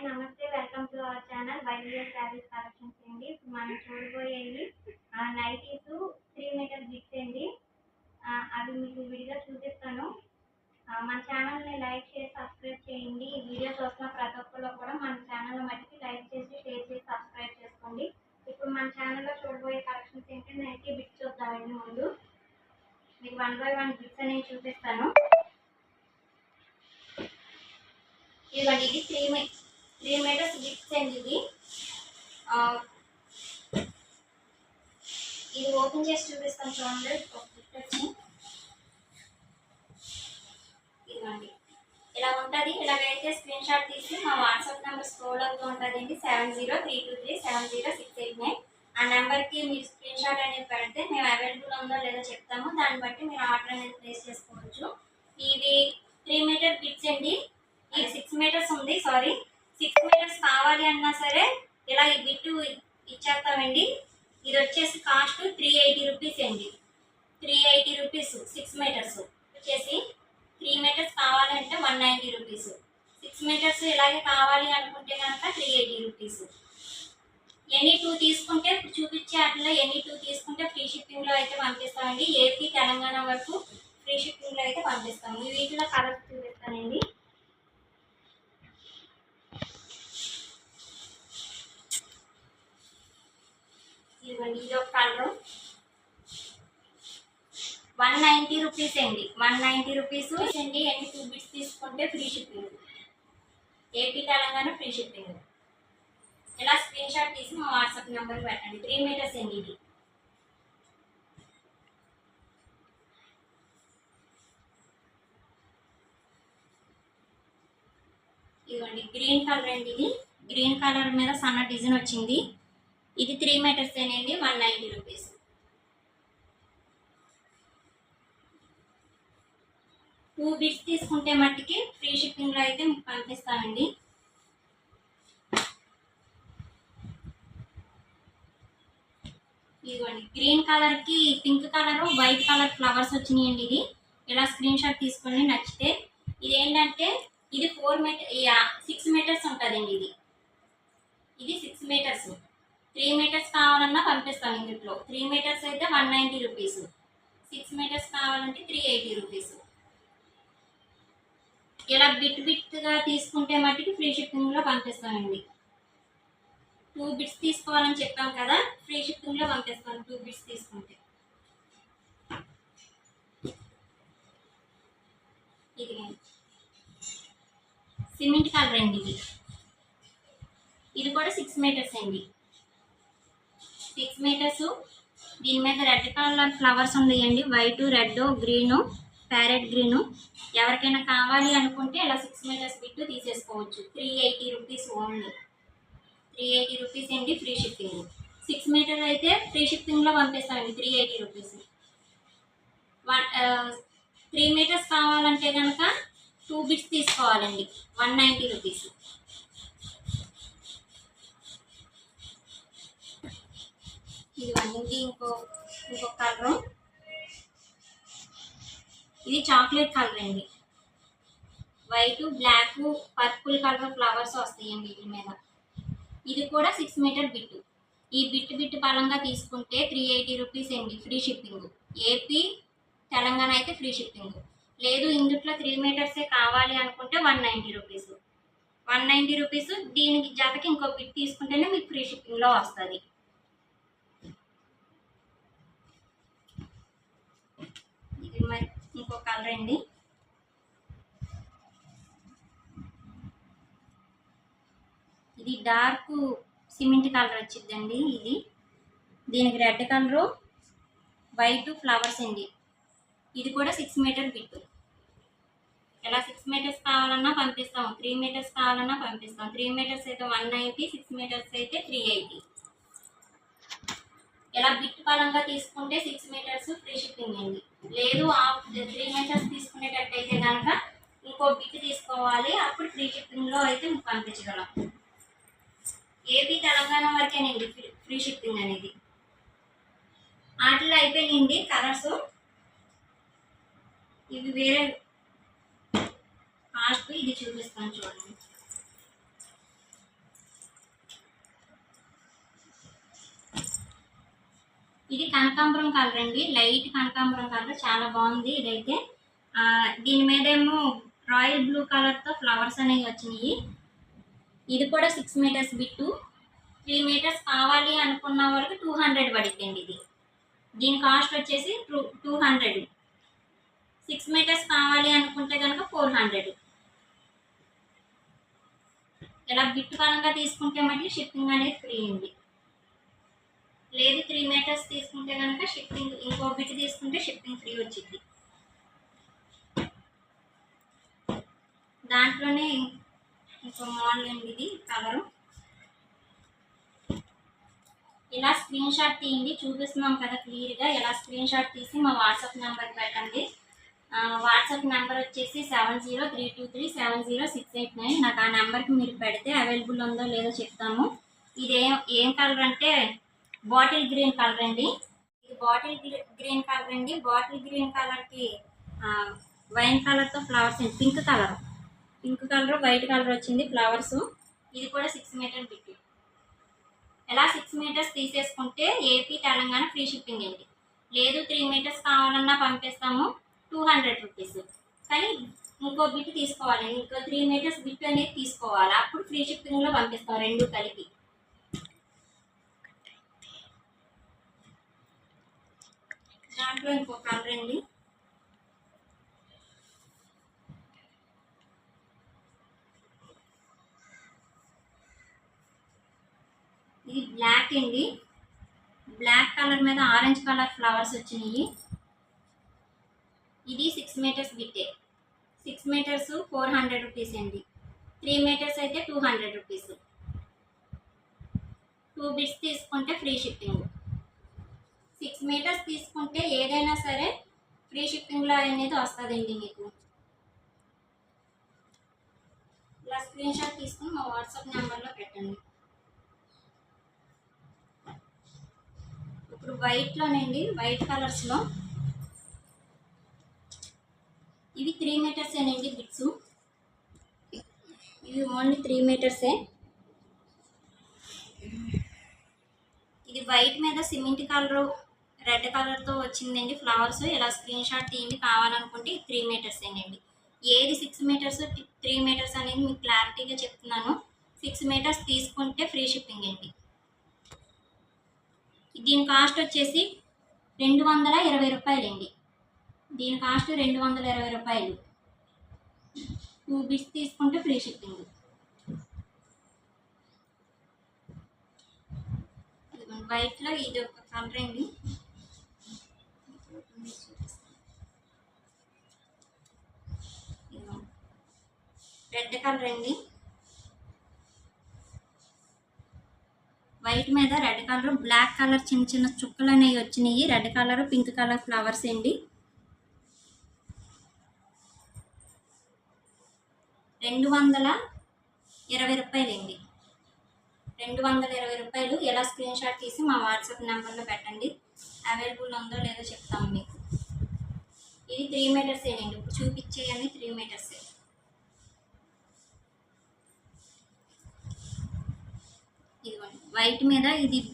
Hi namaste welcome to our channel. YVS sarees collections అండి. మనం చూడబోయేవి నైటీస్ త్రీ మీటర్ బిట్స్ అండి. అవి మీకు విడిగా చూపిస్తాను. మన ఛానల్ని లైక్ చేసి సబ్స్క్రైబ్ చేయండి. ఈ వీడియో చూస్తున్న ప్రతి ఒక్కరు కూడా మన ఛానల్ మట్టికి లైక్ చేసి షేర్ చేసి సబ్స్క్రైబ్ చేసుకోండి. ఇప్పుడు మన ఛానల్లో చూడబోయే కలెక్షన్స్ ఏంటి నైటీ బిట్స్ చూద్దామండి ముందు. మీకు వన్ బై వన్ బిట్స్ అనేవి చూపిస్తాను. ఇదిగోండి ఇది three meter three meters bits అండి ఇది ఇది ఓపెన్ చేసి చూపిస్తాను చూడండి. ఒక బిట్ వచ్చి ఇదిగోండి. ఇలా ఉంటుంది. ఇలాగైతే స్క్రీన్ షాట్ తీసి మా వాట్సాప్ నెంబర్ స్క్రోల్ అవుతూ ఉంటుందండి. Seven zero three two three seven zero six eight nine ఆ నెంబర్కి మీరు స్క్రీన్ షాట్ అనేది పెడితే మేము అవైలబుల్ ఉందో లేదో చెప్తాము. దాన్ని బట్టి మీరు ఆర్డర్ అనేది ప్లేస్ చేసుకోవచ్చు. ఇవి త్రీ మీటర్ బిట్స్ అండి. ఇది సిక్స్ మీటర్స్ ఉంది. సారీ సిక్స్ మీటర్స్ కావాలి అన్నా సరే ఇలా ఈ బిట్టు ఇచ్చేస్తామండి. ఇది వచ్చేసి కాస్ట్ త్రీ ఎయిటీ రూపీస్ అండి. Three eighty rupees six metres వచ్చేసి త్రీ మీటర్స్ కావాలంటే one ninety rupees six metres ఇలాగే కావాలి అనుకుంటే కనుక three eighty rupees any two తీసుకుంటే చూపించే వాటిలో ఎనీ టూ తీసుకుంటే ఫ్రీ షిప్పింగ్లో అయితే పంపిస్తామండి. ఏపీ తెలంగాణ వరకు ఫ్రీ షిప్పింగ్లో అయితే పంపిస్తాము. వీటిలో కలర్స్ చూపిస్తానండి. ఇవ్వండి ఇది ఒక కలర్ వన్ నైంటీ రూపీస్ అండి. వన్ నైంటీ రూపీస్ అండి. ఎన్ని టూ బిట్స్ తీసుకుంటే free shipping AP Telangana free shipping ఇలా స్క్రీన్ షాట్ తీసి మా వాట్సాప్ నెంబర్కి పెట్టండి. త్రీ మీటర్స్ అండి ఇది. ఇదిగోండి గ్రీన్ కలర్ అండి ఇది. గ్రీన్ కలర్ మీద సన్న డిజైన్ వచ్చింది. ఇది త్రీ మీటర్స్ అండి one ninety rupees two bits తీసుకుంటే మట్టికి ఫ్రీ షిప్పింగ్లో అయితే మీకు పంపిస్తామండి ఇదిగోండి గ్రీన్ కలర్కి pink colour white colour flowers వచ్చినాయండి ఇది. ఇలా స్క్రీన్ షాట్ తీసుకోండి నచ్చితే. ఇది ఏంటంటే ఇది ఫోర్ మీటర్ సిక్స్ మీటర్స్ ఉంటుందండి ఇది. ఇది సిక్స్ మీటర్స్ త్రీ మీటర్స్ కావాలన్నా పంపిస్తాం ఇందులో త్రీ మీటర్స్ అయితే one ninety rupees. Six metres కావాలంటే త్రీ ఎయిటీ రూపీస్. ఇలా బిట్ బిట్గా తీసుకుంటే మట్టికి ఫ్రీ షిప్పింగ్లో పంపిస్తామండి టూ బిట్స్ తీసుకోవాలని చెప్పాం కదా ఫ్రీ షిప్పింగ్లో పంపిస్తాం టూ బిట్స్ తీసుకుంటే. ఇది సిమెంట్ కలర్ అండి ఇది. ఇది కూడా సిక్స్ మీటర్స్ అండి. సిక్స్ మీటర్స్ దీని మీద రెడ్ కలర్ ఫ్లవర్స్ ఉన్నాయండి. White red green parrot green. ఎవరికైనా కావాలి అనుకుంటే ఇలా సిక్స్ మీటర్స్ బిట్టు తీసేసుకోవచ్చు. Three eighty rupees only three eighty rupees అండి ఫ్రీ షిప్పింగ్ సిక్స్ మీటర్ అయితే ఫ్రీ షిప్పింగ్లో పంపిస్తామండి three eighty rupees one three metres కావాలంటే కనుక టూ బిట్స్ తీసుకోవాలండి వన్ నైంటీ రూపీస్ ఇదిగోండి ఇంకో ఇంకో కలర్. ఇది చాక్లెట్ కలర్ అండి. White black purple colour flowers వస్తాయండి వీటి మీద. ఇది కూడా సిక్స్ మీటర్ బిట్ ఈ బిట్ బిట్ పరంగా తీసుకుంటే త్రీ ఎయిటీ రూపీస్ అండి ఫ్రీ షిప్పింగ్. ఏపీ తెలంగాణ అయితే ఫ్రీ షిప్పింగ్. లేదు ఇందుట్లో త్రీ మీటర్సే కావాలి అనుకుంటే one ninety rupees. One ninety rupees దీనికి జతకి ఇంకో బిట్ తీసుకుంటేనే మీకు ఫ్రీ షిప్పింగ్లో వస్తుంది ఇది మరి ఇంకో కలర్ అండి ఇది డార్క్ సిమెంట్ కలర్ వచ్చిందండి ఇది. దీనికి రెడ్ కలరు వైట్ ఫ్లవర్స్ అండి. ఇది కూడా సిక్స్ మీటర్ బిట్ ఇలా సిక్స్ మీటర్స్ కావాలన్నా పంపిస్తాం. త్రీ మీటర్స్ కావాలన్నా పంపిస్తాం. త్రీ మీటర్స్ అయితే వన్ నైంటీ సిక్స్ మీటర్స్ అయితే త్రీ ఎయిటీ. ఇలా బిట్ పరంగా తీసుకుంటే సిక్స్ మీటర్స్ ఫ్రీ షిప్పింగ్ అండి. లేదు హాఫ్ త్రీ మీటర్స్ తీసుకునేటట్టయితే కనుక ఇంకో బిట్ తీసుకోవాలి. అప్పుడు ఫ్రీ షిప్పింగ్లో అయితే పంపించగలం. ఏపీ తెలంగాణ వరకేనండి ఫ్రీ ఫ్రీ షిప్పింగ్ అనేది? వాటిలో అయిపోయినాయండి కలర్స్ ఇవి వేరే కాస్ట్ ఇది చూపిస్తాను చూడండి. ఇది కనకాంబరం కలర్ అండి. లైట్ కనకాంబరం కలర్. చాలా బాగుంది ఇదైతే. దీని మీద ఏమో రాయల్ బ్లూ కలర్తో ఫ్లవర్స్ అనేవి వచ్చినాయి. ఇది కూడా six metres bit. Three metres కావాలి అనుకున్న వాళ్ళకి టూ హండ్రెడ్ పడిద్దండి ఇది. దీని కాస్ట్ వచ్చేసి two two hundred. Six metres కావాలి అనుకుంటే కనుక ఫోర్ హండ్రెడ్. ఇలా బిట్టు పరంగా తీసుకుంటే మళ్ళీ షిప్పింగ్ అనేది ఫ్రీ ఉంది లేదు త్రీ మీటర్స్ తీసుకుంటే కనుక షిప్పింగ్ ఇంకో బిట్ తీసుకుంటే షిప్పింగ్ ఫ్రీ వచ్చింది దాంట్లోనే ఇంకో మోడల్ అండి ఇది కలరు ఇలా స్క్రీన్ షాట్ తీయండి చూపిస్తున్నాం కదా క్లియర్గా. ఇలా స్క్రీన్ షాట్ తీసి మా వాట్సాప్ నెంబర్ పెట్టండి. వాట్సాప్ నెంబర్ వచ్చేసి seven zero three two three seven zero six eight nine. నాకు ఆ నెంబర్కి మీరు పెడితే అవైలబుల్ ఉందో లేదో చెప్తాము. ఇది ఏం ఏం కలర్ అంటే బాటిల్ గ్రీన్ కలర్ అండి. ఇది బాటిల్ గ్రీన్ కలర్ అండి. బాటిల్ గ్రీన్ కలర్కి వైన్ కలర్తో ఫ్లవర్స్ అండి. Pink colour. Pink colour white colour వచ్చింది ఫ్లవర్స్. ఇది కూడా సిక్స్ మీటర్ బిట్టి ఎలా సిక్స్ మీటర్స్ తీసేసుకుంటే ఏపీ తెలంగాణ ఫ్రీ షిప్పింగ్ అండి. లేదు త్రీ మీటర్స్ కావాలన్నా పంపిస్తాము. Two hundred rupees. కానీ ఇంకో బిట్ తీసుకోవాలి. ఇంకో త్రీ మీటర్స్ బిట్ అనేది తీసుకోవాలి. అప్పుడు ఫ్రీ షిప్పింగ్లో పంపిస్తాం రెండు కలిపి. దాంట్లో ఇంకో కలర్ అండి. ఇది బ్లాక్ అండి. బ్లాక్ కలర్ మీద ఆరెంజ్ కలర్ ఫ్లవర్స్ వచ్చినాయి. ఇది six metres బిట్టే six metres four hundred rupees అండి. త్రీ మీటర్స్ అయితే two hundred rupees. Two bits తీసుకుంటే ఫ్రీ షిప్పింగ్. సిక్స్ మీటర్స్ తీసుకుంటే ఏదైనా సరే ఫ్రీ షిప్పింగ్లో అనేది వస్తుందండి మీకు. ఇలా స్క్రీన్ షాట్ తీసుకుని మా వాట్సాప్ నెంబర్లో పెట్టండి. ఇప్పుడు వైట్లోనండి వైట్ కలర్స్లో ఇవి త్రీ మీటర్స్ అండి బిట్స్. ఇవి ఓన్లీ త్రీ మీటర్సే ఇది వైట్ మీద సిమెంట్ కలరు రెడ్ కలర్తో వచ్చిందండి ఫ్లవర్స్. ఇలా స్క్రీన్ షాట్ తీయండి. కావాలనుకుంటే త్రీ మీటర్స్ అండి. ఏది సిక్స్ మీటర్స్ త్రీ మీటర్స్ అనేది మీకు క్లారిటీగా చెప్తున్నాను. సిక్స్ మీటర్స్ తీసుకుంటే ఫ్రీ షిప్పింగ్ అండి. దీని కాస్ట్ వచ్చేసి రెండు వందల ఇరవై రూపాయలండి. దీని కాస్ట్ రెండు వందల ఇరవై రూపాయలు. టూ బిట్స్ తీసుకుంటే ఫ్రీ షిప్పింగ్. వైట్లో ఇది ఒక కలర్ అండి. రెడ్ కలర్ అండి. వైట్ మీద రెడ్ కలర్ బ్లాక్ కలర్ చిన్న చిన్న చుక్కలు అనేవి వచ్చినాయి. Red colour pink colour flowers అండి. రెండు వందల ఇరవై రూపాయలండి రెండు వందల ఇరవై రూపాయలు. ఎలా స్క్రీన్ షాట్ తీసి మా వాట్సాప్ నెంబర్లో పెట్టండి. అవైలబుల్ ఉందో లేదో చెప్తాము మీకు. ఇది త్రీ మీటర్స్ ఏనండి ఇప్పుడు చూపించేయని త్రీ మీటర్స్ ఇదిగోండి. వైట్ మీద ఇది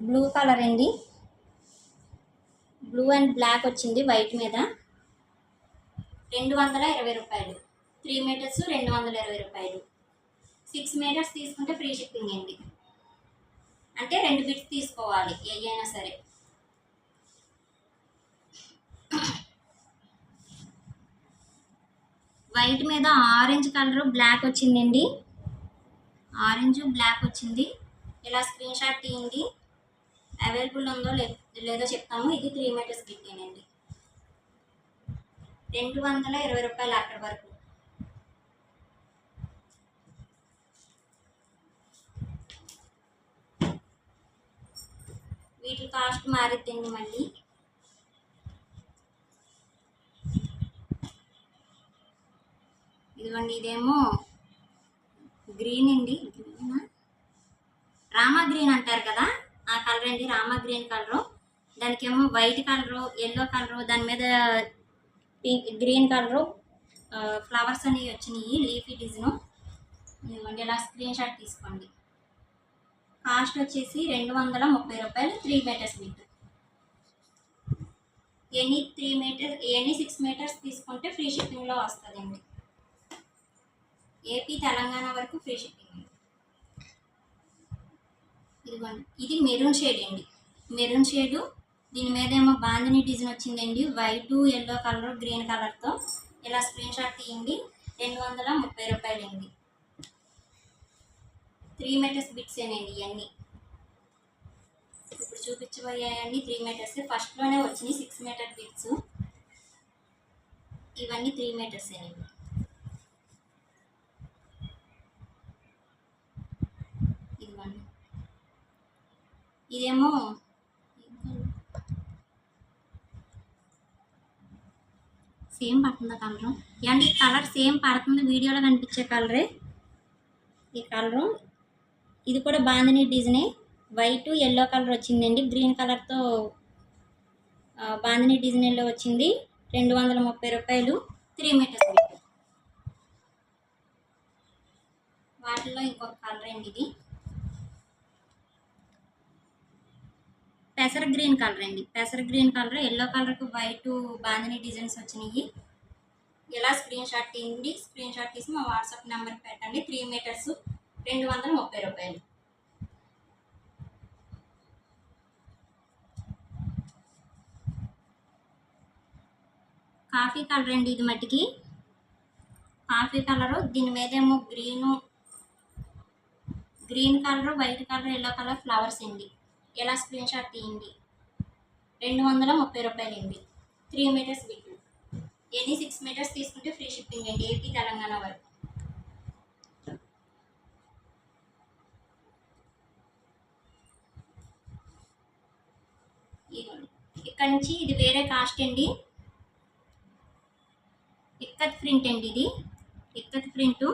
బ్లూ కలర్ అండి. బ్లూ అండ్ బ్లాక్ వచ్చింది వైట్ మీద. రెండు వందల ఇరవై రూపాయలు. త్రీ మీటర్స్ రెండు వందల ఇరవై రూపాయలు. సిక్స్ మీటర్స్ తీసుకుంటే ఫ్రీ షిప్పింగ్ అండి. అంటే రెండు బిట్స్ తీసుకోవాలి ఏ సరే. వైట్ మీద ఆరెంజ్ కలర్ బ్లాక్ వచ్చిందండి. ఆరెంజ్ బ్లాక్ వచ్చింది. ఇలా స్క్రీన్ షాట్ తీయండి. అవైలబుల్ ఉందో లే- లేదో చెప్తాము ఇది త్రీ మీటర్స్ గిట్టేనండి. రెండు వందల ఇరవై రూపాయలు అక్కడి వరకు. వీటి కాస్ట్ మారిద్దండి మళ్ళీ. ఇదిగోండి ఇదేమో గ్రీన్ అండి. గ్రీనా రామా గ్రీన్ అంటారు కదా? ఆ కలర్ అండి రామా గ్రీన్ కలరు. దానికేమో వైట్ కలరు ఎల్లో కలరు దాని మీద పింక్ గ్రీన్ కలరు ఫ్లవర్స్ అనేవి వచ్చినాయి లీఫీ డిజను. ఇవ్వండి ఇలా స్క్రీన్ షాట్ తీసుకోండి. కాస్ట్ వచ్చేసి రెండు వందల ముప్పై రూపాయలు three metres bit any three metres any six metres తీసుకుంటే ఫ్రీ షిప్పింగ్లో వస్తుందండి. ఏపీ తెలంగాణ వరకు ఫ్రీ షిప్పింగ్ ఇదిగోండి. ఇది మెరూన్ షేడ్ అండి. మెరూన్ షేడు దీని మీద ఏమో బాందిని డిజైన్ వచ్చిందండి. వైట్ ఎల్లో కలర్ గ్రీన్ కలర్తో ఇలా స్క్రీన్ షాట్ తీయండి. రెండు వందల ముప్పై రూపాయలండి. త్రీ మీటర్స్ బిట్స్ ఏనండి ఇవన్నీ ఇప్పుడు చూపించబోయాయండి త్రీ మీటర్స్ ఫస్ట్లోనే వచ్చినాయి సిక్స్ మీటర్ బిట్స్ ఇవన్నీ త్రీ మీటర్స్ ఏనండి ఇదిగోండి ఇదేమో సేమ్ పడుతుందా కలరు? ఏమంటే ఈ కలర్ సేమ్ పడుతుంది వీడియోలో కనిపించే కలరే. ఈ కలరు. ఇది కూడా బాందిని డిజైనే. వైట్ ఎల్లో కలర్ వచ్చిందండి. గ్రీన్ కలర్తో బాందిని డిజైన్లో వచ్చింది. రెండు వందల ముప్పై రూపాయలు త్రీ మీటర్స్ వాటిలో ఇంకొక కలర్ అండి ఇది. పెసర గ్రీన్ కలర్ అండి. పెసర గ్రీన్ కలర్ ఎల్లో కలర్కి వైట్ బాందని డిజైన్స్ వచ్చినాయి. ఇలా స్క్రీన్ షాట్ తీయండి. స్క్రీన్ షాట్ తీసి మా వాట్సాప్ నెంబర్కి పెట్టండి. త్రీ మీటర్స్ రెండు వందల ముప్పై రూపాయలు. కాఫీ కలర్ అండి ఇది మట్టికి. కాఫీ కలరు దీని మీదేమో green green colour white colour yellow colour flowers అండి. ఎలా స్క్రీన్ షాట్ తీయండి? రెండు వందల ముప్పై రూపాయలు అండి. Three metres bit any six metres తీసుకుంటే ఫ్రీ షిప్పింగ్ అండి. ఏపీ తెలంగాణ వరకు. ఇక్కడ నుంచి ఇది వేరే కాస్ట్ అండి. ఇక్కత్ ప్రింట్ అండి ఇది. ఇక్కత్ ప్రింట్.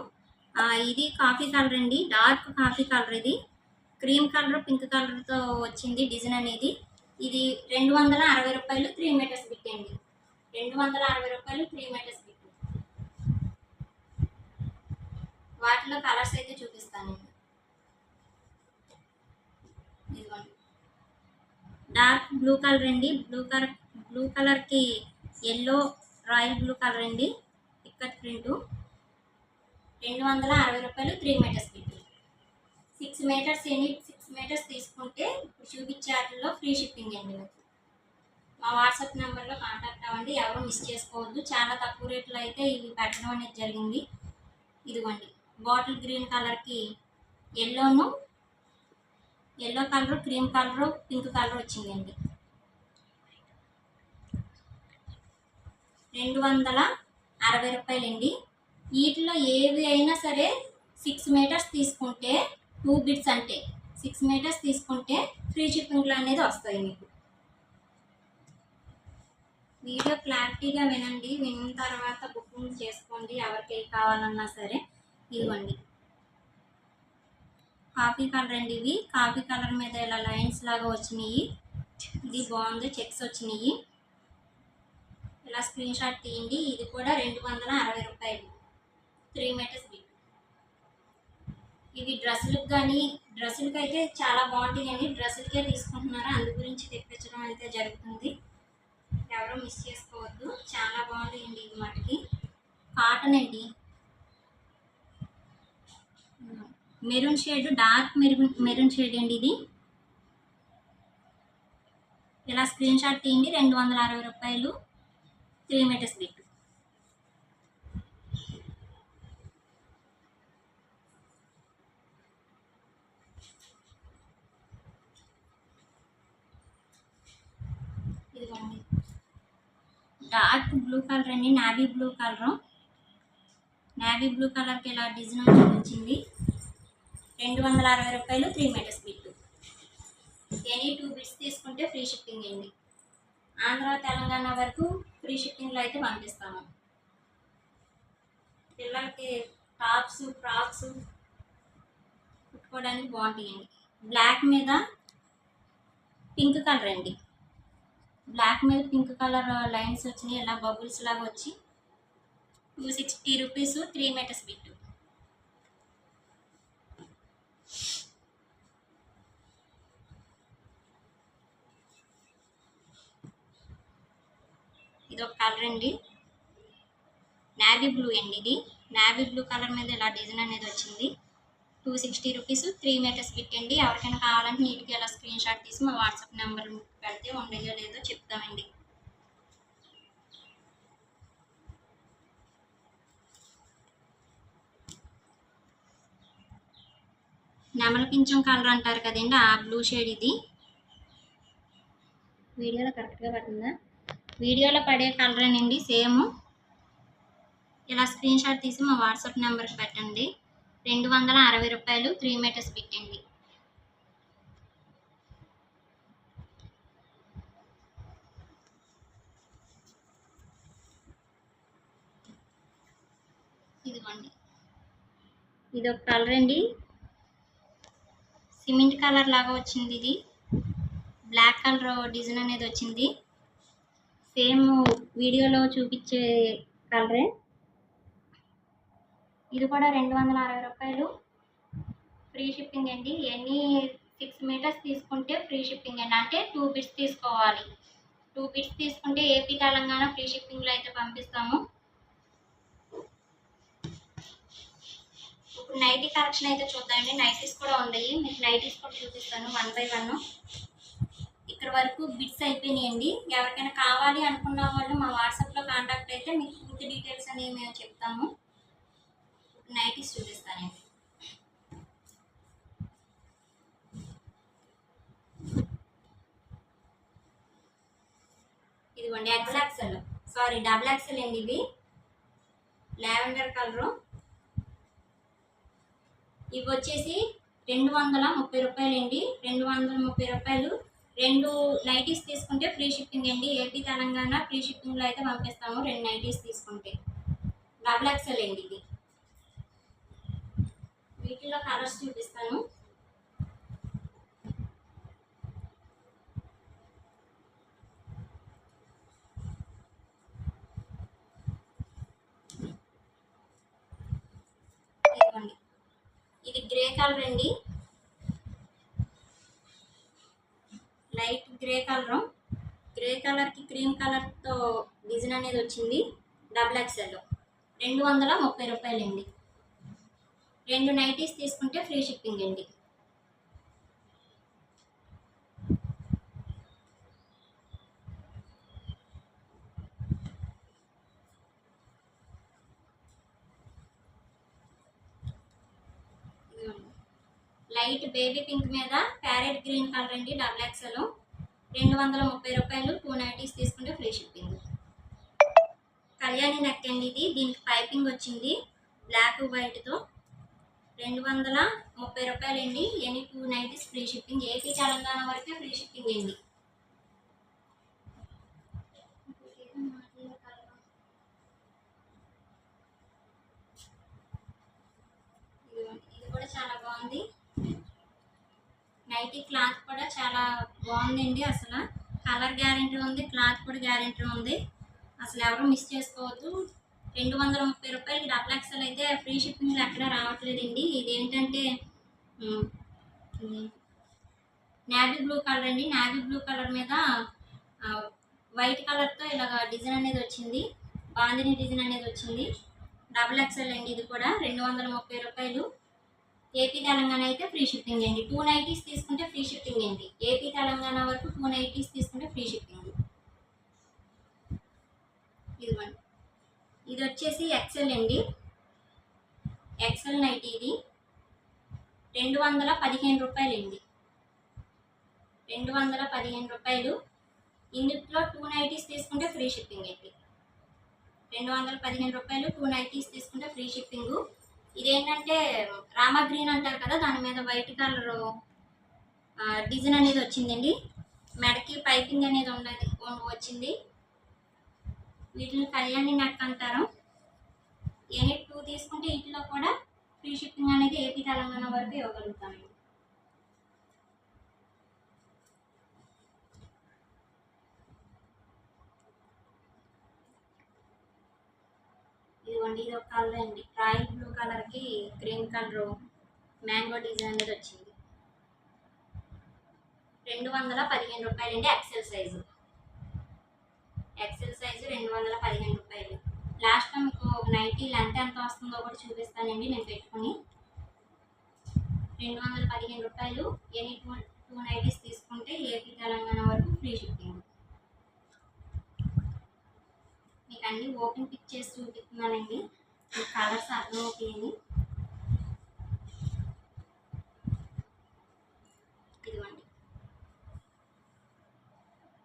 ఇది కాఫీ కలర్ అండి. డార్క్ కాఫీ కలర్ ఇది. క్రీమ్ కలర్ పింక్ కలర్తో వచ్చింది డిజైన్ అనేది. ఇది రెండు వందల అరవై రూపాయలు త్రీ మీటర్స్ బిట్ అండి. రెండు వందల అరవై రూపాయలు త్రీ మీటర్స్ బిట్ వాటిలో కలర్స్ అయితే చూపిస్తానండి ఇదిగోండి. డార్క్ బ్లూ కలర్ అండి. బ్లూ కలర్ బ్లూ కలర్కి ఎల్లో రాయల్ బ్లూ కలర్ అండి. ఇక్కత్ ప్రింట్. రెండు వందల అరవై రూపాయలు three metres bit six metres any six metres తీసుకుంటే ఇప్పుడు చూపించే వాటిల్లో ఫ్రీ షిప్పింగ్ అండి మీకు మా వాట్సాప్ నెంబర్లో కాంటాక్ట్ అవ్వండి ఎవరు మిస్ చేసుకోవద్దు. చాలా తక్కువ రేట్లో అయితే ఇవి పెట్టడం అనేది జరిగింది. ఇదిగోండి బాటిల్ గ్రీన్ కలర్కి ఎల్లోను yellow colour cream colour pink colour వచ్చిందండి. రెండు వందల అరవై రూపాయలండి. వీటిలో ఏవి అయినా సరే సిక్స్ మీటర్స్ తీసుకుంటే టూ బిట్స్ అంటే సిక్స్ మీటర్స్ తీసుకుంటే ఫ్రీ షిప్పింగ్లో అనేది వస్తాయి మీకు. వీడియో క్లారిటీగా వినండి విన్న తర్వాత బుకింగ్ చేసుకోండి ఎవరికి కావాలన్నా సరే ఇదిగోండి కాఫీ కలర్ అండి ఇవి. కాఫీ కలర్ మీద ఇలా లైన్స్ లాగా వచ్చినాయి. ఇది బాగుంది చెక్స్ వచ్చినాయి. ఇలా స్క్రీన్ షాట్ తీయండి. ఇది కూడా రెండు వందల అరవై రూపాయలు. త్రీ మీటర్స్ ఇవి డ్రెస్సులకు కానీ డ్రెస్సులకి అయితే చాలా బాగుంటాయండి. డ్రెస్సులకే తీసుకుంటున్నారు? అందు గురించి తెప్పించడం అయితే జరుగుతుంది. ఎవరు మిస్ చేసుకోవద్దు. చాలా బాగుంటాయండి ఇవి మటుకి. కాటన్ అండి. Maroon shade dark maroon maroon shade అండి ఇది. ఇలా స్క్రీన్ షాట్ తీయండి. రెండు వందల అరవై రూపాయలు త్రీ మీటర్స్ బిట్ ఇదిగోండి డార్క్ బ్లూ కలర్ అండి navy blue colour. Navy blue కలర్కి ఇలా డిజైన్ వచ్చి వచ్చింది. రెండు వందల అరవై రూపాయలు three metres bit any two bits తీసుకుంటే ఫ్రీ షిప్పింగ్ అండి. ఆంధ్ర తెలంగాణ వరకు ఫ్రీ షిప్పింగ్లో అయితే పంపిస్తాము. పిల్లలకి టాప్స్ ఫ్రాక్స్ కుట్టుకోవడానికి బాగుంటాయండి. బ్లాక్ మీద పింక్ కలర్ అండి. బ్లాక్ మీద పింక్ కలర్ లైన్స్ వచ్చినాయి ఇలా బబుల్స్ లాగా వచ్చి two sixty rupees three metres bit ఇది ఒక కలర్ అండి. నావీ బ్లూ అండి ఇది. నావీ బ్లూ కలర్ మీద ఇలా డిజైన్ అనేది వచ్చింది. Two sixty rupees three metres పెట్టండి. ఎవరికైనా కావాలంటే నీట్గా ఇలా స్క్రీన్ షాట్ తీసి మా వాట్సాప్ నెంబర్ పెడితే ఉండయో లేదో చెప్తామండి. నెమల పింఛం కలర్ అంటారు కదండి ఆ బ్లూ షేడ్ ఇది. వీడియోలో కరెక్ట్గా పడుతుందా? వీడియోలో పడే కలర్ అండి సేమ్ ఇలా స్క్రీన్ షాట్ తీసి మా వాట్సాప్ నెంబర్కి పెట్టండి. రెండు వందల అరవై రూపాయలు త్రీ మీటర్స్ పెట్టండి. ఇదిగోండి. ఇది ఒక కలర్ అండి. సిమెంట్ కలర్ లాగా వచ్చింది ఇది. బ్లాక్ కలర్ డిజైన్ అనేది వచ్చింది. సేమ్ వీడియోలో చూపించే కలరే. ఇది కూడా రెండు వందల అరవై రూపాయలు. ఫ్రీ షిప్పింగ్ అండి. ఎన్ని సిక్స్ మీటర్స్ తీసుకుంటే ఫ్రీ షిప్పింగ్ అండి. అంటే టూ బిట్స్ తీసుకోవాలి. టూ బిట్స్ తీసుకుంటే ఏపీ తెలంగాణ ఫ్రీ షిప్పింగ్లో అయితే పంపిస్తాము. ఇప్పుడు నైటీ కలెక్షన్ అయితే చూద్దామండి. నైటీస్ కూడా ఉన్నాయి. మీకు నైటీస్ కూడా చూపిస్తాను వన్ బై వన్ ఇక్కడ వరకు బిట్స్ అయిపోయినాయండి. ఎవరికైనా కావాలి అనుకున్న వాళ్ళు మా వాట్సాప్లో కాంటాక్ట్ అయితే మీకు పూర్తి డీటెయిల్స్ అనేవి మేము చెప్తాము. నైటీస్ చూపిస్తానండి ఇదిగోండి X XL sorry double XL అండి ఇవి. Lavender colour. ఇవి వచ్చేసి రెండు వందల ముప్పై రూపాయలు అండి. రెండు వందల ముప్పై రూపాయలు. రెండు నైటీస్ తీసుకుంటే ఫ్రీ షిప్పింగ్ అండి. ఏపీ తెలంగాణ ఫ్రీ షిప్పింగ్లో అయితే పంపిస్తాము. రెండు నైటీస్ తీసుకుంటే. డబుల్ ఎక్సెల్ అండి ఇది. వీటిలో కలర్స్ చూపిస్తాను. ఇది గ్రే కలర్ అండి. లైట్ గ్రే కలర్ గ్రే కలర్కి క్రీమ్ కలర్తో డిజైన్ అనేది వచ్చింది. డబుల్ ఎక్స్ఎల్ రెండు వందల ముప్పై రూపాయలండి. రెండు నైటీస్ తీసుకుంటే ఫ్రీ షిప్పింగ్ అండి. లైట్ బేబీ పింక్ మీద ప్యారెట్ గ్రీన్ కలర్ అండి డబుల్ ఎక్సెల్ రెండు వందల ముప్పై రూపాయలు టూ నైటీస్ తీసుకుంటే ఫ్రీ షిప్పింగ్. కళ్యాణి నెక్ అండి ఇది. దీనికి పైపింగ్ వచ్చింది. బ్లాక్ వైట్తో. రెండు వందల ముప్పై రూపాయలండి. Any two nighties free shipping. AP Telangana వరకే ఫ్రీ షిప్పింగ్ అండి. ఇది కూడా చాలా బాగుంది. నైటీ క్లాత్ కూడా చాలా బాగుందండి అసలు. కలర్ గ్యారెంటీ ఉంది క్లాత్ కూడా గ్యారెంటీ ఉంది. అసలు ఎవరు మిస్ చేసుకోవద్దు. రెండు వందల ముప్పై రూపాయలకి డబుల్ ఎక్స్ఎల్ అయితే ఫ్రీ షిప్పింగ్ ఎక్కడ రావట్లేదండి. ఇది ఏంటంటే నావీ బ్లూ కలర్ అండి. నావీ బ్లూ కలర్ మీద వైట్ కలర్తో ఇలాగ డిజైన్ అనేది వచ్చింది. బాందిని డిజైన్ అనేది వచ్చింది. డబుల్ ఎక్స్ఎల్ అండి ఇది కూడా రెండు వందల ముప్పై రూపాయలు. ఏపీ తెలంగాణ అయితే ఫ్రీ షిప్పింగ్ అండి. టూ నైటీస్ తీసుకుంటే ఫ్రీ షిప్పింగ్ అండి. ఏపీ తెలంగాణ వరకు టూ నైటీస్ తీసుకుంటే ఫ్రీ షిప్పింగ్. ఇదిగోండి. ఇది వచ్చేసి ఎక్సెల్ అండి. ఎక్సెల్ నైట్ ఇది. రెండు వందల పదిహేను రూపాయలు అండి రెండు వందల పదిహేను రూపాయలు. ఇందులో టూ నైటీస్ తీసుకుంటే ఫ్రీ షిప్పింగ్ అండి. రెండు వందల పదిహేను రూపాయలు టూ నైటీస్ తీసుకుంటే ఫ్రీ షిప్పింగ్ ఇదేంటంటే రామా గ్రీన్ అంటారు కదా దాని మీద వైట్ కలర్ డిజైన్ అనేది వచ్చిందండి. మెడకి పైపింగ్ అనేది ఉన్నది వచ్చింది. వీటిని కళ్యాణి నెక్ అంటారు. యూనిట్ టూ తీసుకుంటే వీటిలో కూడా ఫ్రీ షిప్పింగ్ అనేది ఏపీ తెలంగాణ వరకు ఇవ్వగలుగుతామండి ఇదిగోండి ఇది ఒక కలర్ అండి. రాయల్ బ్లూ కలర్కి గ్రీన్ కలర్ మ్యాంగో డిజైన్ అనేది వచ్చింది. రెండు వందల పదిహేను రూపాయలండి ఎక్సెల్ సైజు ఎక్సెల్ సైజు రెండు వందల పదిహేను రూపాయలు. లాస్ట్లో మీకు ఒక నైటీ లెంత్ ఎంత వస్తుందో కూడా చూపిస్తానండి నేను పెట్టుకుని. రెండు వందల పదిహేను రూపాయలు. ఎనీ టూ టూ నైటీస్ తీసుకుంటే ఏపీ తెలంగాణ వరకు ఫ్రీ షిప్పింగ్ మీకు అన్ని ఓపెన్ పిక్ చేసి చూపిస్తున్నానండి. మీ కలర్స్ అర్థమవుతాయని ఇదిగోండి.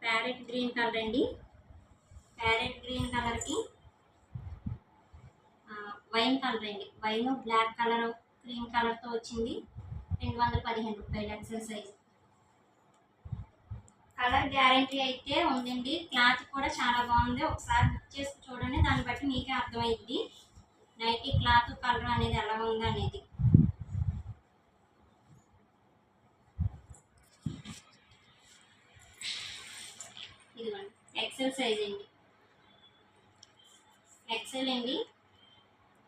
ప్యారెట్ గ్రీన్ కలర్ అండి. ప్యారెట్ గ్రీన్ కలర్కి వైన్ కలర్ అండి. వైన్ బ్లాక్ కలర్ క్రీమ్ కలర్తో వచ్చింది. రెండు వందల పదిహేను రూపాయలు ఎక్సెల్ సైజ్. కలర్ గ్యారంటీ అయితే ఉందండి. క్లాత్ కూడా చాలా బాగుంది. ఒకసారి బుక్ చేసి చూడండి. దాన్ని బట్టి మీకే అర్థమైద్ది. నైటీ క్లాత్ కలర్ అనేది ఎలా ఉంది అనేది. ఇదిగోండి. ఎక్సెల్ సైజ్ అండి. ఎక్సెల్ అండి.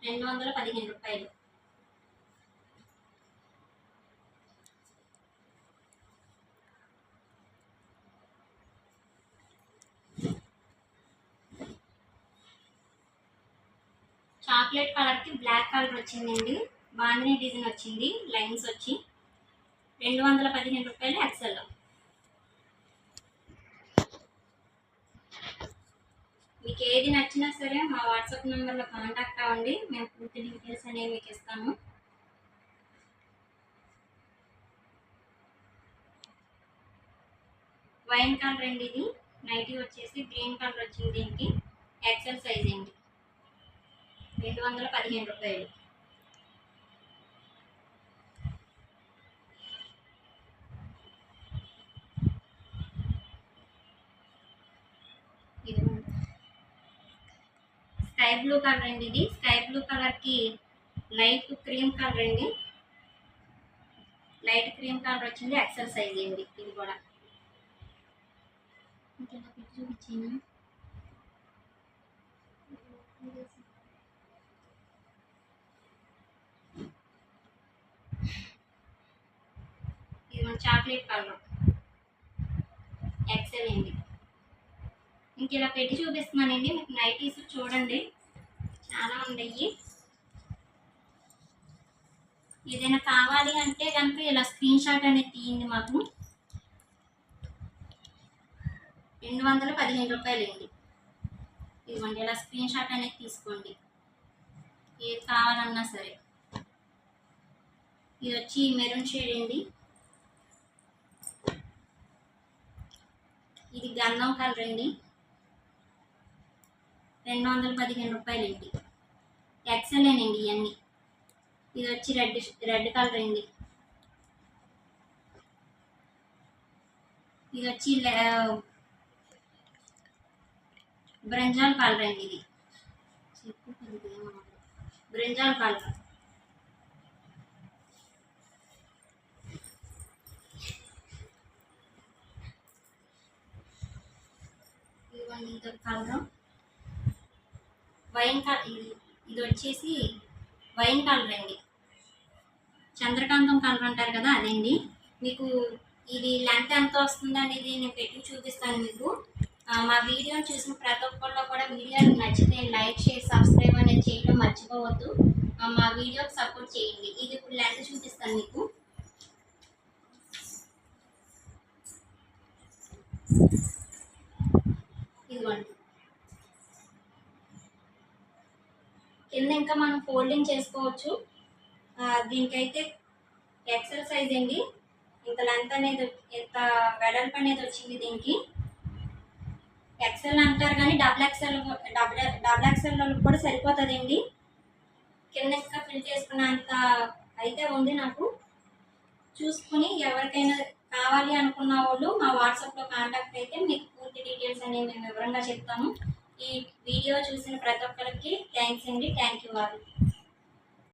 రెండు వందల పదిహేను రూపాయలు. చాక్లెట్ కలర్కి బ్లాక్ కలర్ వచ్చిందండి. బాందిని డిజైన్ వచ్చింది. లైన్స్ వచ్చి రెండు వందల పదిహేను రూపాయలు ఎక్సెల్లో మీకు ఏది నచ్చినా సరే మా వాట్సాప్ నెంబర్లో కాంటాక్ట్ అవ్వండి. మేము పూర్తి డీటెయిల్స్ అనేవి మీకు ఇస్తాము. వైన్ కలర్ అండి ఇది. నైటీ వచ్చేసి గ్రీన్ కలర్ వచ్చింది దీనికి. ఎక్సెల్ సైజ్ అండి. రెండు వందల పదిహేను రూపాయలు ఇదిగోండి. స్కై బ్లూ కలర్ అండి ఇది. స్కై బ్లూ కలర్కి లైట్ క్రీమ్ కలర్ అండి. లైట్ క్రీమ్ కలర్ వచ్చింది. ఎక్సెల్ సైజ్ అండి ఇది కూడా. ఇంకెలా ఇది మన చాక్లెట్ కలర్. ఎక్సెల్ అండి. ఇంక ఇలా పెట్టి చూపిస్తున్నానండి? మీకు నైటీస్ చూడండి. చాలా ఉన్నాయి ఏదైనా కావాలి అంటే కనుక ఇలా స్క్రీన్ షాట్ అనేది తీయండి మాకు. రెండు వందల పదిహేను రూపాయలు అండి. ఇదిగోండి ఇలా స్క్రీన్ షాట్ అనేది తీసుకోండి. ఏది కావాలన్నా సరే. ఇది వచ్చి మెరూన్ షేడ్ అండి. ఇది గంధం కలర్ అండి. రెండు వందల పదిహేను రూపాయలు అండి ఇవన్నీ ఇది వచ్చి రెడ్ రెడ్ కలర్ అండి. ఇది వచ్చి బ్రింజాల్ కలర్ అండి ఇది. Brinjal colour. ఇదిగోండి ఇంకొక కలర్. వైన్ కలర్ ఇది ఇది వచ్చేసి వైన్ కలర్ అండి. చంద్రకాంతం కలర్ అంటారు కదా అదండి. మీకు ఇది లెంత్ ఎంత వస్తుంది అనేది నేను పెట్టి చూపిస్తాను మీకు. మా వీడియోని చూసిన ప్రతి ఒక్కళ్ళు కూడా వీడియో నచ్చితే లైక్ చేసి సబ్స్క్రైబ్ అనేది చేయడం మర్చిపోవద్దు. మా వీడియోకి సపోర్ట్ చేయండి. ఇది ఇప్పుడు లెంత్ చూపిస్తాను మీకు. ఇదిగోండి కింద ఇంకా మనం ఫోల్డింగ్ చేసుకోవచ్చు. దీనికైతే ఎక్సెల్ సైజ్ అండి. ఇంత లెంత్ అనేది ఇంత వెడల్పు అనేది వచ్చింది దీనికి. ఎక్సెల్ అంటారు కానీ double XL double double XL కూడా సరిపోతుందండి. కింద ఇంకా ఫిల్ చేసుకున్నంత అయితే ఉంది నాకు. చూసుకుని ఎవరికైనా కావాలి అనుకున్న వాళ్ళు మా వాట్సాప్లో కాంటాక్ట్ అయితే మీకు పూర్తి డీటెయిల్స్ అనేవి మేము వివరంగా చెప్తాము. ఈ వీడియో చూసిన ప్రతి ఒక్కరికి థ్యాంక్స్ అండి. థ్యాంక్ యూ వాళ్ళు